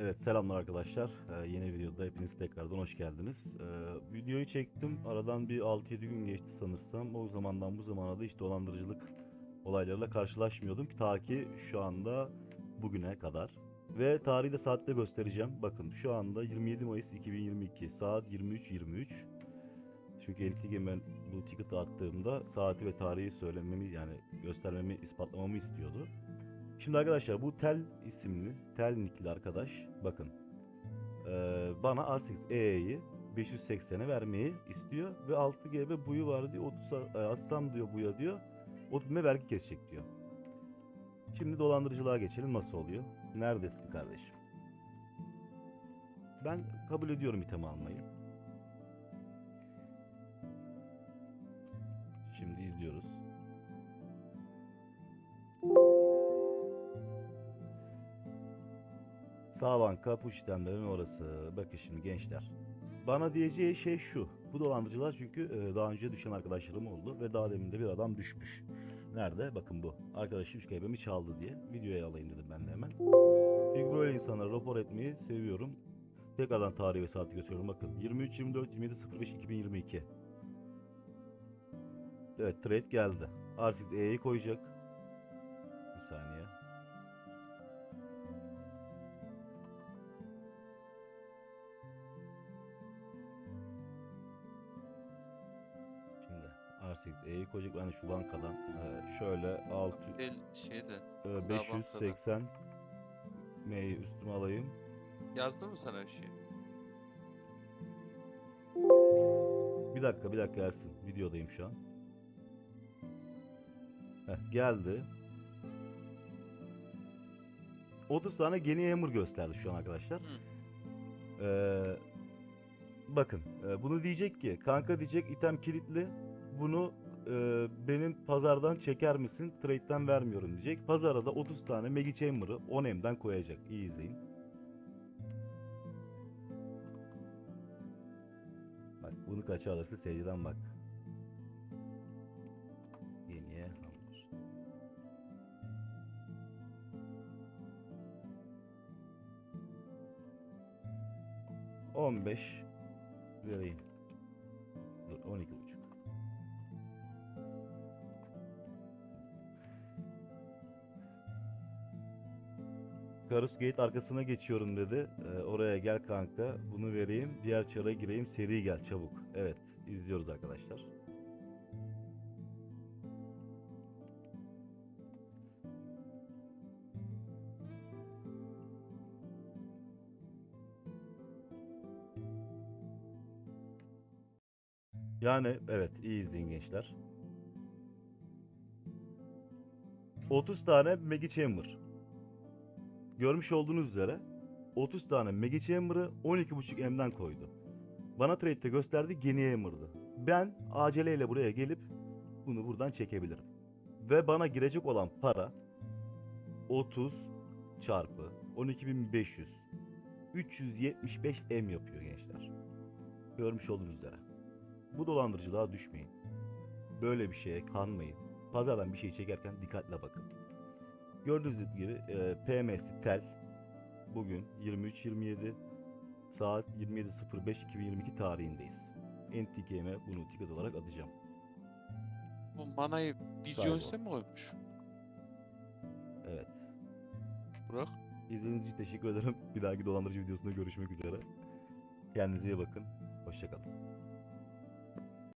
Evet selamlar arkadaşlar. Ee, yeni videoda hepiniz tekrardan hoş geldiniz. Ee, videoyu çektim. Aradan bir 6-7 gün geçti sanırsam. O zamandan bu zamana da hiç dolandırıcılık olaylarıyla karşılaşmıyordum ki ta ki şu anda bugüne kadar. Ve tarihi de saatte göstereceğim. Bakın şu anda 27 Mayıs 2022 saat 23.23. Çünkü Antique ben bu ticket'ı attığımda saati ve tarihi söylememi yani göstermemi ispatlamamı istiyordu. Şimdi arkadaşlar bu Tel isimli, Tel nickli arkadaş bakın eee, bana R8 EE'yi 580'e vermeyi istiyor ve 6 GB buyu var diyor 30 a- assam diyor buya diyor 30 me vergi kesecek diyor. Şimdi dolandırıcılığa geçelim nasıl oluyor? Neredesin kardeşim? Ben kabul ediyorum item almayı. Sağ banka push itemlerin orası. Bakın şimdi gençler. Bana diyeceği şey şu. Bu dolandırıcılar çünkü e, daha önce düşen arkadaşlarım oldu ve daha demin de bir adam düşmüş. Nerede? Bakın bu. Arkadaşı 3 KB'mi çaldı diye. Videoya alayım dedim ben de hemen. Çünkü böyle insanları rapor etmeyi seviyorum. Tekrardan tarihi ve saati gösteriyorum. Bakın 23 24 27 05 2022. Evet trade geldi. R6 E'yi koyacak. R6 E'yi koyacak. Ben de şu bankadan e, şöyle 6 El şeyde. e, Daha 580 M'yi üstüme alayım. Yazdı mı sana bir şey? Bir dakika bir dakika Ersin. Videodayım şu an. Heh, geldi. 30 tane Genie Hammer gösterdi şu an arkadaşlar. Ee, bakın e, bunu diyecek ki kanka diyecek item kilitli bunu e, benim pazardan çeker misin trade'den vermiyorum diyecek. Pazara da 30 tane Megi Chamber'ı 10M'den koyacak. İyi izleyin. Bak bunu kaça alırsa seriden bak. Yeniye alır. On beş vereyim. Dur on iki Karus Gate arkasına geçiyorum dedi. Ee, oraya gel kanka. Bunu vereyim. Diğer çara gireyim. Seri gel çabuk. Evet. izliyoruz arkadaşlar. Yani evet iyi izleyin gençler. 30 tane Megi Chamber. Görmüş olduğunuz üzere 30 tane Megi Chamber'ı 12.5 M'den koydu. Bana trade'de gösterdi Genie Hammer'dı. Ben aceleyle buraya gelip bunu buradan çekebilirim. Ve bana girecek olan para 30 çarpı 12.500 375 M yapıyor gençler. Görmüş olduğunuz üzere. Bu dolandırıcılığa düşmeyin. Böyle bir şeye kanmayın. Pazardan bir şey çekerken dikkatle bakın. Gördüğünüz gibi e, PMS'i tel bugün 23.27 saat 27.05.2022 tarihindeyiz. NTK'me bunu ticket olarak atacağım. Bu manayı üstüne mi koymuş? Evet. Burak. İzlediğiniz için teşekkür ederim. Bir dahaki dolandırıcı videosunda görüşmek üzere. Kendinize iyi bakın.